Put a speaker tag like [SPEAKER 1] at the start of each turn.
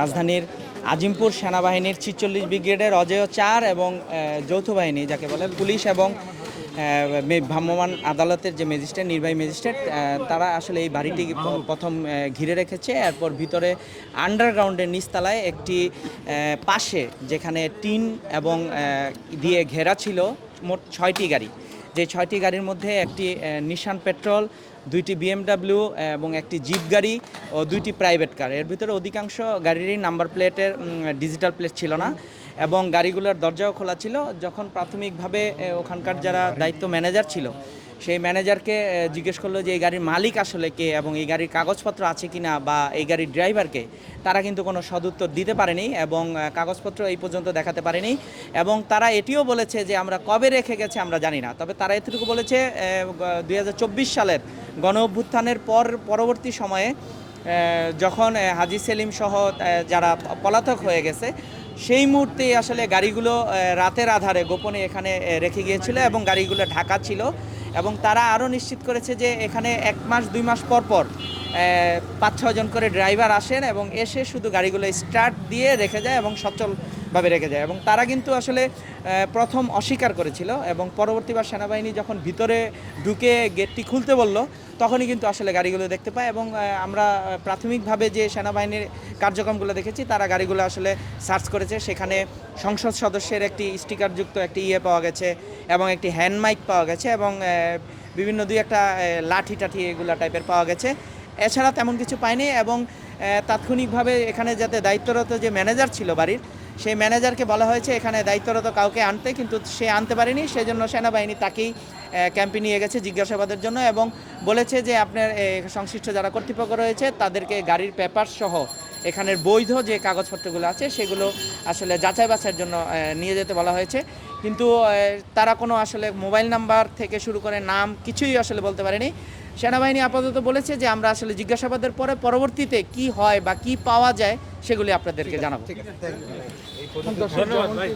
[SPEAKER 1] রাজধানীর আজিমপুর সেনাবাহিনীর ছিচল্লিশ ব্রিগেডের অজেয় চার এবং যৌথ বাহিনী, যাকে বলে পুলিশ এবং ভ্রাম্যমাণ আদালতের যে ম্যাজিস্ট্রেট, নির্বাহী ম্যাজিস্ট্রেট তারা আসলে এই বাড়িটি প্রথম ঘিরে রেখেছে। এরপর ভিতরে আন্ডারগ্রাউন্ডের নিচতলায় একটি পাশে যেখানে টিন এবং দিয়ে ঘেরা ছিল মোট ছয়টি গাড়ি। যে ছয়টি গাড়ির মধ্যে একটি নিশান পেট্রোল দুইটি বিএমডাব্লিউ এবং একটি জিপ গাড়ি ও দুইটি প্রাইভেট কার এর ভিতরে অধিকাংশ গাড়িরই নাম্বার প্লেটের ডিজিটাল প্লেট ছিল না। এবং গাড়িগুলোর দরজাও খোলা ছিল। যখন প্রাথমিকভাবে ওখানকার যারা দায়িত্ব ম্যানেজার ছিল, সেই ম্যানেজারকে জিজ্ঞেস করল যে, এই গাড়ির মালিক আসলে কে এবং এই গাড়ির কাগজপত্র আছে কি না বা এই গাড়ির ড্রাইভারকে তারা কিন্তু কোনো সদুত্তর দিতে পারেনি এবং কাগজপত্র এই পর্যন্ত দেখাতে পারেনি এবং তারা এটিও বলেছে যে, আমরা কবে রেখে গেছে আমরা জানি না। তবে তারা এতটুকু বলেছে দু হাজার চব্বিশ সালের গণ অভ্যুত্থানের পর, পরবর্তী সময়ে যখন হাজি সেলিম সহ যারা পলাতক হয়ে গেছে সেই মুহূর্তে আসলে গাড়িগুলো রাতের আধারে গোপনে এখানে রেখে গিয়েছিল এবং গাড়িগুলো ঢাকা ছিল এবং তারা আরও নিশ্চিত করেছে যে এখানে এক মাস, দুই মাস পর পর পাঁচ ছজন করে ড্রাইভার আসেন এবং এসে শুধু গাড়িগুলো স্টার্ট দিয়ে রেখে যায় এবং সচলভাবে রেখে যায়। এবং তারা কিন্তু আসলে প্রথম অস্বীকার করেছিল এবং পরবর্তীবার সেনাবাহিনী যখন ভিতরে ঢুকে গেটটি খুলতে বলল, তখনই কিন্তু আসলে গাড়িগুলো দেখতে পাই এবং আমরা প্রাথমিকভাবে যে সেনাবাহিনীর কার্যক্রমগুলো দেখেছি, তারা গাড়িগুলো আসলে সার্চ করেছে। সেখানে সংসদ সদস্যের একটি স্টিকারযুক্ত একটি ইয়ে পাওয়া গেছে এবং একটি হ্যান্ড মাইক পাওয়া গেছে এবং বিভিন্ন দুই একটা লাঠি টাঠি এগুলা টাইপের পাওয়া গেছে। এছাড়া তেমন কিছু পাইনি এবং তাৎক্ষণিকভাবে এখানে যাতে দায়িত্বরত যে ম্যানেজার ছিল বাড়ির সেই ম্যানেজারকে বলা হয়েছে, এখানে দায়িত্বরত কাউকে আনতে, কিন্তু সে আনতে পারেনি। সেজন্য সেনাবাহিনী তাকেই ক্যাম্পে নিয়ে গেছে জিজ্ঞাসাবাদের জন্য এবং বলেছে যে আপনার সংশ্লিষ্ট যারা কর্তৃপক্ষ রয়েছে, তাদেরকে গাড়ির পেপার সহ এখানের বৈধ যে কাগজপত্রগুলো আছে, সেগুলো আসলে যাচাই বাছাইয়ের জন্য নিয়ে যেতে বলা হয়েছে। কিন্তু তারা কোনো আসলে মোবাইল নাম্বার থেকে শুরু করে নাম কিছুই আসলে বলতে পারেনি। সেনাবাহিনী আপাতত বলেছে যে আমরা আসলে জিজ্ঞাসাবাদের পরে পরবর্তীতে কি হয় বা কি পাওয়া যায় সেগুলি আপনাদেরকে জানাব।
[SPEAKER 2] ধন্যবাদ ভাই।